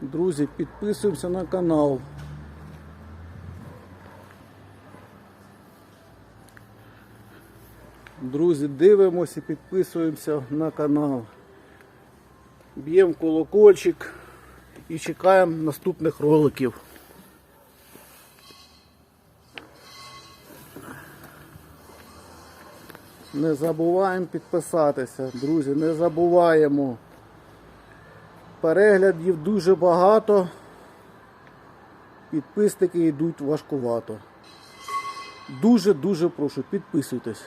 Друзі, підписуємося на канал. Друзі, дивимося і підписуємося на канал. Б'ємо колокольчик і чекаємо наступних роликів. Не забуваємо підписатися, друзі, не забуваємо. Переглядів дуже багато. Підписники йдуть важкувато. Дуже-дуже прошу, підписуйтесь.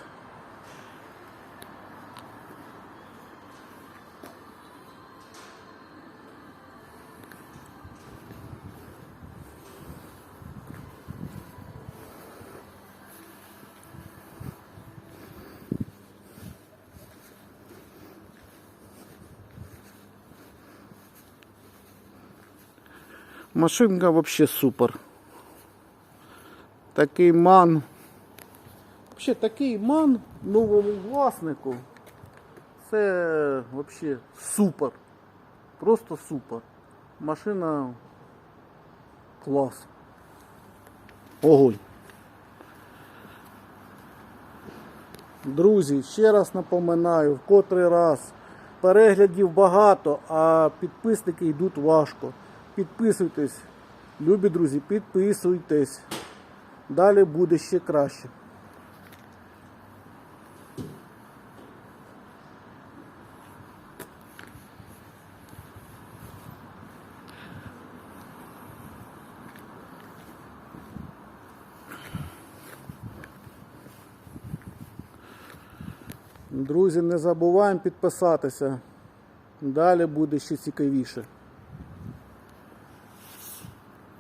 Машинка вообще супер. Такий ман. Вообще такий ман новому власнику. Це вообще супер. Просто супер. Машина клас. Огонь. Друзі, ще раз напоминаю, в котрий раз переглядів багато, а підписники йдуть важко. Підписуйтесь, любі друзі, підписуйтесь. Далі буде ще краще. Друзі, не забуваємо підписатися. Далі буде ще цікавіше.